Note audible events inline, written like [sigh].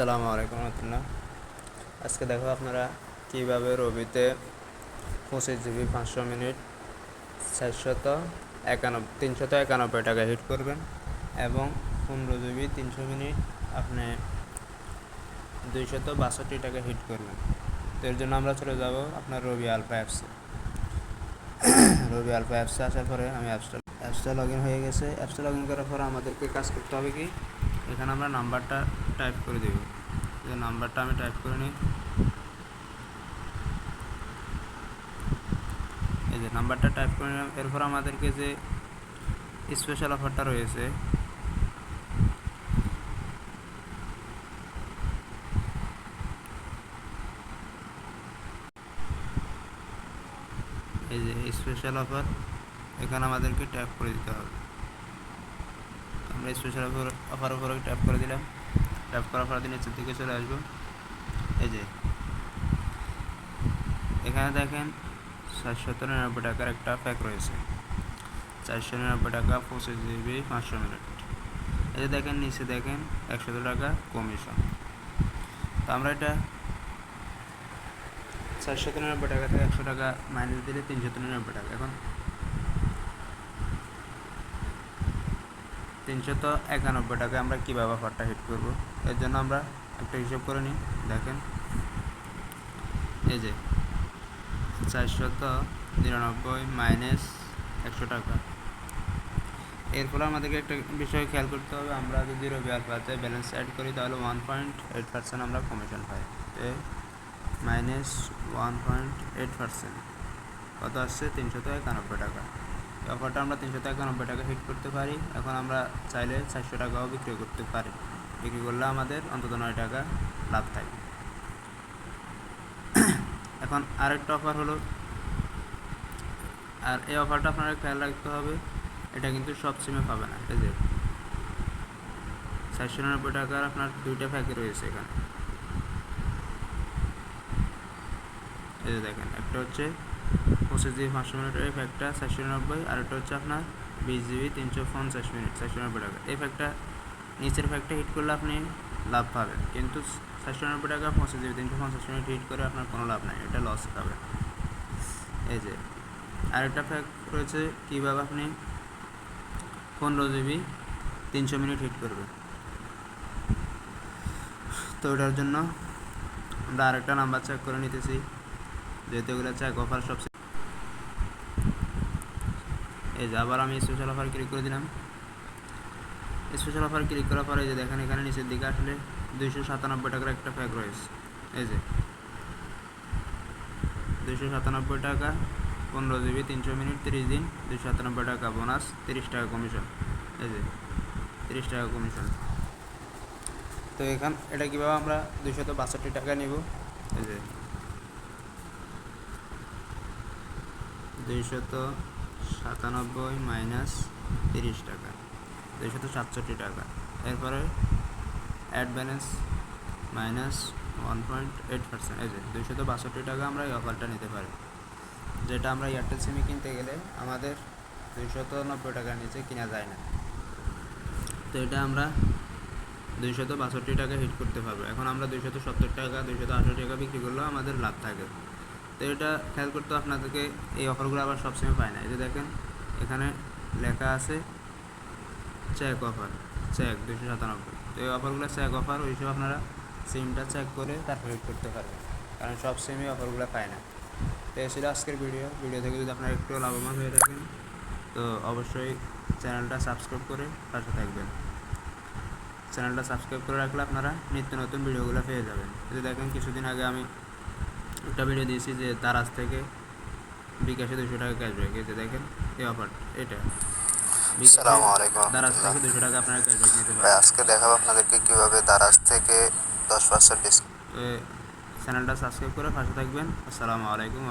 আসসালামু আলাইকুম রহমতুল্লাহ। আজকে দেখো আপনারা কীভাবে রবিতে পঁচিশ জিবি পাঁচশো মিনিট চারশত একানব্বই, তিনশত একানব্বই টাকা হিট করবেন এবং পনেরো জিবি তিনশো মিনিট আপনি দুইশত বাষট্টি টাকা হিট করবেন। তো এর জন্য আমরা চলে যাব আপনার রবি আলফা অ্যাপসে রবি আলফা অ্যাপসে আসার পরে আমি অ্যাপসটা অ্যাপসটা লগ ইন হয়ে গেছে। অ্যাপসটা লগ ইন করার পর আমাদেরকে কাজ করতে হবে কি? এখানে আমরা নাম্বারটা টাইপ করে দেব। যে নাম্বারটা আমি টাইপ করে নিই। এই যে নাম্বারটা টাইপ করে নিলাম। এরপর আমাদেরকে যে স্পেশাল অফারটা রয়েছে, এই যে স্পেশাল অফার এখানে আমাদেরকে ট্যাপ করে দিতে হবে। আমরা স্পেশাল অফার অফার উপরে ট্যাপ করে দিলাম। ট্যাপ করার পর নিচের দিকে চলে আসব। এই যে। এখানে দেখেন সাতশত নিরানব্বই টাকার একটা প্যাক রয়েছে। চারশো নিরানব্বই টাকা পঁচিশ জিবি পাঁচশো মিনিট। এই দেখেন, নিচে দেখেন, একশো টাকা কমিশন তো আমরা এটা চারশো নিরানব্বই টাকা থেকে একশো টাকা মাইনাস দিলে তিনশো নিরানব্বই টাকা। এখন তিনশত একানব্বই টাকা আমরা কীভাবে অফারটা হিট করব? এর জন্য আমরা একটা হিসাব করে নিই। দেখেন। এই যে, চারশত নিরানব্বই মাইনাস একশো টাকা। এর ফলে আমাদেরকে একটা বিষয় খেয়াল করতে হবে। আমরা যদি রবি আলফাতে ব্যালেন্স অ্যাড করি, তাহলে ওয়ান পয়েন্ট এইট পার্সেন্ট আমরা কমিশন পাই। Minus one point eight percent কত আসছে? তিনশত একানব্বই টাকা। অফারটা আমরা তিনশো একানব্বই টাকা হিট করতে পারি। এখন আমরা চাইলে চারশো টাকাও বিক্রি করতে পারি। বিক্রি করলে আমাদের অন্তত নয় টাকা লাভ থাকে [coughs] এখন আরেকটা অফার হলো, আর এই অফারটা আপনারা খেয়াল রাখতে হবে, এটা কিন্তু সব সিমে পাবে না এই যে চারশো নিরানব্বই টাকার আপনার দুইটা প্যাকে রয়েছে এখানে। এই যে দেখেন, একটা হচ্ছে পঁচিশ জিবি পাঁচশো মিনিটের এই ফ্যাক্টটা চারশো নিরানব্বই আর একটা হচ্ছে আপনার বিশ জিবি, তিনশো পঞ্চাশ মিনিট চারশো নিরানব্বই টাকা। এই ফ্যাক্টটা নিচের ফ্যাক্টটা হিট করলে আপনি লাভ পাবেন। কিন্তু চারশো নিরানব্বই টাকা, পঁচিশ জিবি, তিনশো পঞ্চাশ মিনিট হিট করে আপনার কোনো লাভ নাই, এটা লস পাবে এই যে আরেকটা ফ্যাক্ট রয়েছে, কীভাবে আপনি পনেরো জিবি, তিনশো মিনিট হিট করবে তো ওটার জন্য আমরা আরেকটা নাম্বার চেক করে নিতেছি। যেহেতু এগুলো চেক অফার সব এই যে আবার আমি স্পেশাল অফার ক্লিক করে দিলাম। স্পেশাল অফার ক্লিক করার পরে যে দেখেন এখানে নিচের দিকে আসলে দুইশো সাতানব্বই টাকার একটা প্যাক রয়েছে। এই যে দুইশো সাতানব্বই টাকা, পনেরো জিবি তিনশো মিনিট, তিরিশ দিন, দুইশো সাতানব্বই টাকা বোনাস তিরিশ টাকা কমিশন এই যে তিরিশ টাকা কমিশন তো এখান, এটা কীভাবে আমরা দুইশত বাষট্টি টাকা নিব? এই যে দুইশত সাতানব্বই মাইনাস তিরিশ টাকা, দুইশত সাতষট্টি টাকা। এরপরে add balance minus one point eight percent এই যে দুইশত বাষট্টি টাকা আমরা এই অফারটা নিতে পারি। যেটা আমরা এয়ারটেল সিমে কিনতে গেলে আমাদের দুইশত নব্বই টাকার নিচে কিনা যায় না। তো এটা আমরা দুইশত বাষট্টি টাকা হিট করতে পারব। এখন আমরা দুইশত সত্তর টাকা, দুইশত আঠারো টাকা বিক্রি করলেও আমাদের লাভ থাকে। তো এটা খেয়াল করতে আপনাদেরকে, এই অফারগুলো আবার সবসময় পায় না। এই যে দেখেন, এখানে লেখা আছে চেক অফার চেক দুশো সাতানব্বই। তো এই অফারগুলো চেক অফার ওই সব আপনারা সিমটা চেক করে তারপর করতে পারবেন। কারণ সব সিমই অফারগুলো পায় না। তো ছিল আজকের ভিডিও ভিডিও থেকে যদি আপনারা একটু লাভবান হয়ে থাকেন, তো অবশ্যই চ্যানেলটা সাবস্ক্রাইব করে পাশে থাকবেন। চ্যানেলটা সাবস্ক্রাইব করে রাখলে আপনারা নিত্য নতুন ভিডিওগুলো পেয়ে যাবেন। যদি দেখেন, কিছুদিন আগে আমি একটা ভিডিও দিয়েছি যে তারাজ থেকে বিকাশে দুশো টাকা ক্যাশব্যাক এই যে দেখেন এই অফার এটা। আসসালামু আলাইকুম দারাজ থেকে দুশো টাকা আপনারা ক্যাশব্যাক নিতে পারেন আজকে দেখাবো আপনাদেরকে কীভাবে দারাজ থেকে দশ পার্সেন্ট ডিসকাউন্ট চ্যানেলটা সাবস্ক্রাইব করে পাশে থাকবেন। আসসালামু আলাইকুম